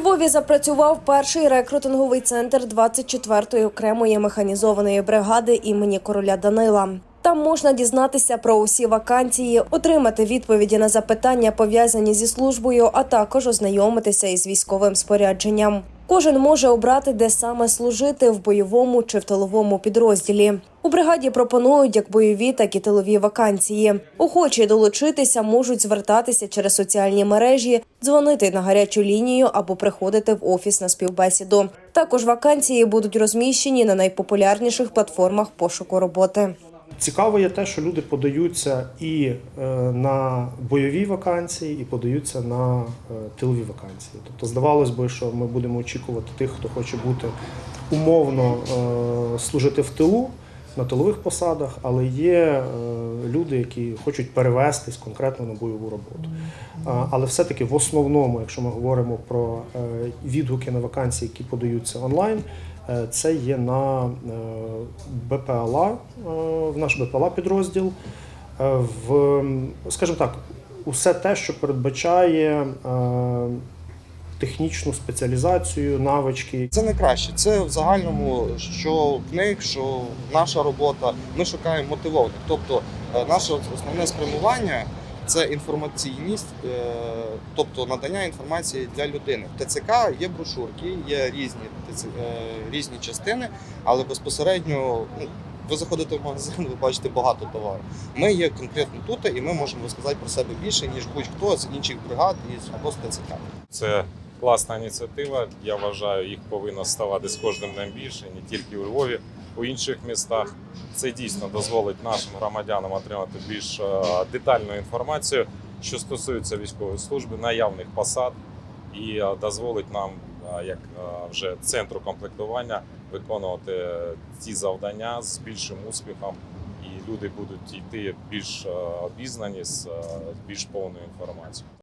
Львові запрацював перший рекрутинговий центр 24-ї окремої механізованої бригади імені короля Данила. Там можна дізнатися про усі вакансії, отримати відповіді на запитання, пов'язані зі службою, а також ознайомитися із військовим спорядженням. Кожен може обрати, де саме служити в бойовому чи в тиловому підрозділі. У бригаді пропонують як бойові, так і тилові вакансії. Охочі долучитися можуть звертатися через соціальні мережі, дзвонити на гарячу лінію або приходити в офіс на співбесіду. Також вакансії будуть розміщені на найпопулярніших платформах пошуку роботи. Цікаво є те, що люди подаються і е, на бойові вакансії, і подаються на е, тилові вакансії. Тобто, здавалось би, що ми будемо очікувати тих, хто хоче бути умовно е, служити в тилу на тилових посадах, але є е, люди, які хочуть перевестись конкретно на бойову роботу. Але все-таки в основному, якщо ми говоримо про е, відгуки на вакансії, які подаються онлайн, е, це є на БПЛА, в наш БПЛА підрозділ, в, скажімо так, усе те, що передбачає технічну спеціалізацію, навички. Це не краще. Це в загальному, що книг, що наша робота. Ми шукаємо мотивованих. Тобто, е, наше основне спрямування це інформаційність, е, тобто надання інформації для людини. В ТЦК є брошурки, є різні е, різні частини, але безпосередньо. ну, Ви заходите в магазин, ви бачите багато товару. Ми є конкретно тут, і ми можемо розказати про себе більше, ніж будь-хто з інших бригад із або з ТЦК. Це класна ініціатива. Я вважаю, їх повинно ставати з кожним днем більше, не тільки у Львові, у інших містах. Це дійсно дозволить нашим громадянам отримати більш е, детальну інформацію, що стосується військової служби, наявних посад, і е, дозволить нам, е, як вже центру комплектування, виконувати ті завдання з більшим успіхом. І люди будуть йти більш обізнані з більш повною інформацією.